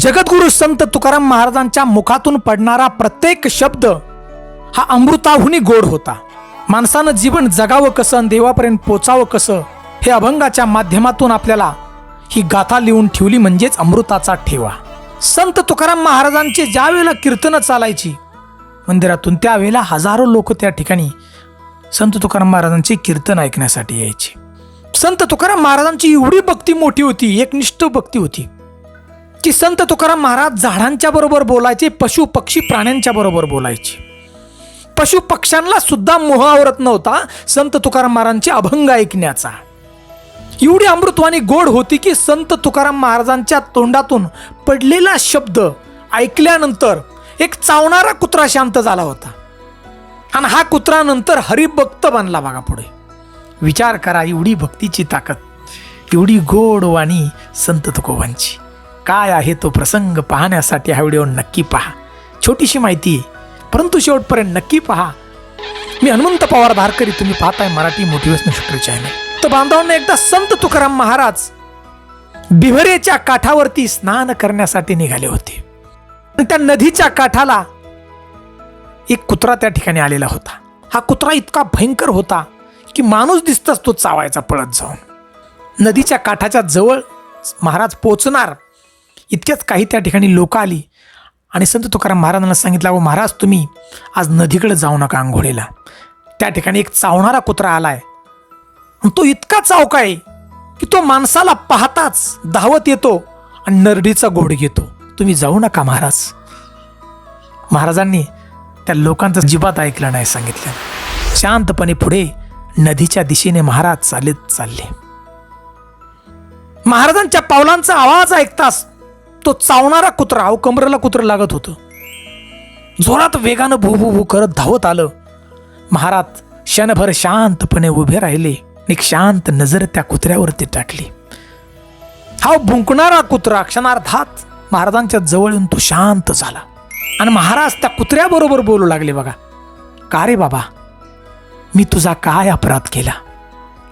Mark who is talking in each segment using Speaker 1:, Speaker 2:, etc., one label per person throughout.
Speaker 1: जगद्गुरु संत तुकाराम महाराजांच्या मुखातून पडणारा प्रत्येक शब्द हा अमृताहुनी गोड होता. माणसानं जीवन जगावं कसं आणि देवापर्यंत पोचावं कसं हे अभंगाच्या माध्यमातून आपल्याला ही गाथा लिहून ठेवली म्हणजेच अमृताचा ठेवा. संत तुकाराम महाराजांचे ज्या वेळेला कीर्तनं चालायची मंदिरातून त्यावेळेला हजारो लोक त्या ठिकाणी संत तुकाराम महाराजांची कीर्तन ऐकण्यासाठी यायचे. संत तुकाराम महाराजांची एवढी भक्ती मोठी होती एकनिष्ठ भक्ती होती. की संत तुकाराम महाराज झाडांच्या बरोबर बोलायचे पशु पक्षी प्राण्यांच्या बरोबर बोलायचे. पशु पक्ष्यांना सुद्धा मोह आवरत नव्हता संत तुकाराम महाराजांचे अभंग ऐकण्याचा. एवढी अमृतवाणी गोड होती की संत तुकाराम महाराजांच्या तोंडातून पडलेला शब्द ऐकल्यानंतर एक चावणारा कुत्रा शांत झाला होता. आणि हा कुत्रा नंतर हरिभक्त बनला बघा पुढे. विचार करा एवढी भक्तीची ताकद एवढी गोड वाणी संत तुकोबांची. काय आहे तो प्रसंग पाहण्यासाठी हा व्हिडिओ नक्की पहा. छोटीशी माहिती आहे परंतु शेवटपर्यंत नक्की पहा. मी हनुमंत पवार धारकरी तुम्ही पाहताय मराठी मोटिवेशनल शूटर चॅनल तर बांधवांना एकदा संत तुकाराम महाराज बिहरेच्या काठावरती स्नान करण्यासाठी निघाले होते. त्या नदीच्या काठाला एक कुत्रा त्या ठिकाणी आलेला होता. हा कुत्रा इतका भयंकर होता की माणूस दिसताच तो चावायचा पळत जाऊन. नदीच्या काठाच्या जवळ महाराज पोचणार इतक्याच काही त्या ठिकाणी लोक आली आणि संत तुकाराम महाराजांना सांगितलं अहो महाराज तुम्ही आज नदीकडे जाऊ नका आंघोळीला. त्या ठिकाणी एक चावणारा कुत्रा आलाय. तो इतका चावका आहे की तो माणसाला पाहताच धावत येतो आणि नरडीचा गोड घेतो. तुम्ही जाऊ नका महाराज. महाराजांनी त्या लोकांचं जिबात ऐकलं नाही सांगितलं. शांतपणे पुढे नदीच्या दिशेने महाराज चालत चालले. महाराजांच्या पावलांचा आवाज ऐकताच तो चावणारा कुत्रा अव कमरेला कुत्र लागत होतं. जोरात वेगानं भू भू भू करत धावत आलं. महाराज क्षणभर शांतपणे उभे राहिले एक शांत नजर त्या कुत्र्यावरती टाकली. हा भुंकणारा कुत्रा क्षणार्धात महाराजांच्या जवळ येऊन तो शांत झाला. आणि महाराज त्या कुत्र्याबरोबर बोलू लागले बघा का रे बाबा? मी तुझा काय अपराध केला?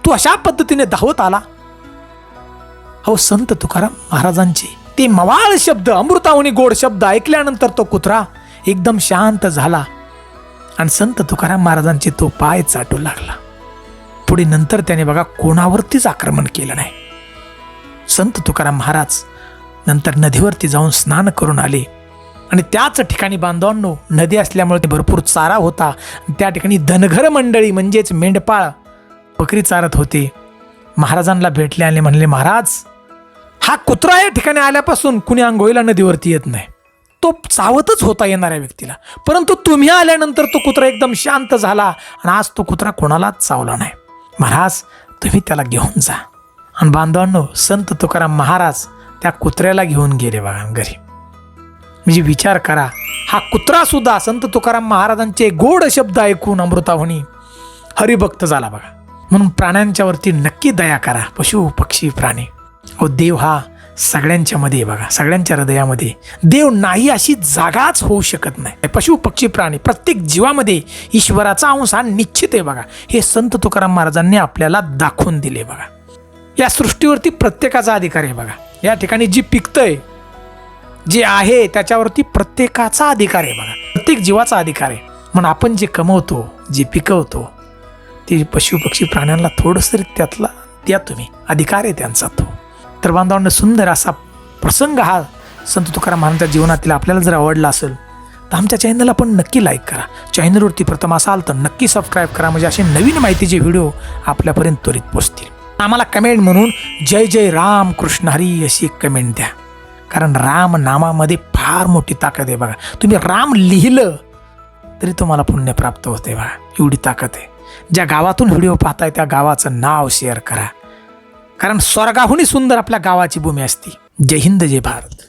Speaker 1: तू अशा पद्धतीने धावत आला? अहो संत तुकाराम महाराजांचे ते मवाळ शब्द अमृतावनी गोड शब्द ऐकल्यानंतर तो कुत्रा एकदम शांत झाला आणि संत तुकाराम महाराजांचे तो पाय चाटू लागला. पुढे नंतर त्याने बघा कोणावरतीच आक्रमण केलं नाही. संत तुकाराम महाराज नंतर नदीवरती जाऊन स्नान करून आले. आणि त्याच ठिकाणी बांधवांनो नदी असल्यामुळे ते भरपूर चारा होता. त्या ठिकाणी धनघर मंडळी म्हणजेच मेंढपाळ बकरी चारत होते. महाराजांना भेटले आणि म्हणले महाराज हा कुत्रा या ठिकाणी आल्यापासून कुणी आंघोळीला नदीवरती येत नाही. तो चावतच होता येणाऱ्या व्यक्तीला. परंतु तुम्ही आल्यानंतर तो कुत्रा एकदम शांत झाला आणि आज तो कुत्रा कोणालाच चावला नाही. महाराज तुम्ही त्याला घेऊन जा. आणि बांधवांनो संत तुकाराम महाराज त्या कुत्र्याला घेऊन गेले बघा घरी. म्हणजे विचार करा हा कुत्रा सुद्धा संत तुकाराम महाराजांचे गोड शब्द ऐकून अमृताहुनी हरिभक्त झाला बघा. म्हणून प्राण्यांच्यावरती नक्की दया करा पशु पक्षी प्राणी. हो देव हा सगळ्यांच्यामध्ये बघा सगळ्यांच्या हृदयामध्ये. देव नाही अशी जागाच होऊ शकत नाही. पशु पक्षी प्राणी प्रत्येक जीवामध्ये ईश्वराचा अंश हा निश्चित आहे बघा. हे संत तुकाराम महाराजांनी आपल्याला दाखवून दिले बघा. या सृष्टीवरती प्रत्येकाचा अधिकार आहे बघा. या ठिकाणी जी पिकतंय जे आहे त्याच्यावरती प्रत्येकाचा अधिकार आहे बघा. प्रत्येक जीवाचा अधिकार आहे. म्हणून आपण जे कमवतो जे पिकवतो ते पशु पक्षी प्राण्यांना थोडंसं त्यातला द्या तुम्ही. अधिकार आहे त्यांचा तो. तर बांधवांना सुंदर असा प्रसंग हा संत तुकाराम महाराजांच्या जीवनातील आपल्याला जर आवडला असेल तर आमच्या चॅनलला पण नक्की लाईक करा. चॅनलवरती प्रथम असाल तर नक्की सबस्क्राईब करा म्हणजे असे नवीन माहितीचे व्हिडिओ आपल्यापर्यंत त्वरित पोचतील आम्हाला कमेंट म्हणून जय जय राम कृष्ण हरी अशी एक कमेंट द्या. कारण राम नामामध्ये फार मोठी ताकद आहे बघा. तुम्ही राम लिहिलं तरी तुम्हाला पुण्य प्राप्त होते बघा. एवढी ताकद आहे. ज्या गावातून व्हिडिओ पाहताय त्या गावाचं नाव शेअर करा. कारण स्वर्गाहूनही सुंदर आपल्या गावाची भूमी असती. जय हिंद जय भारत.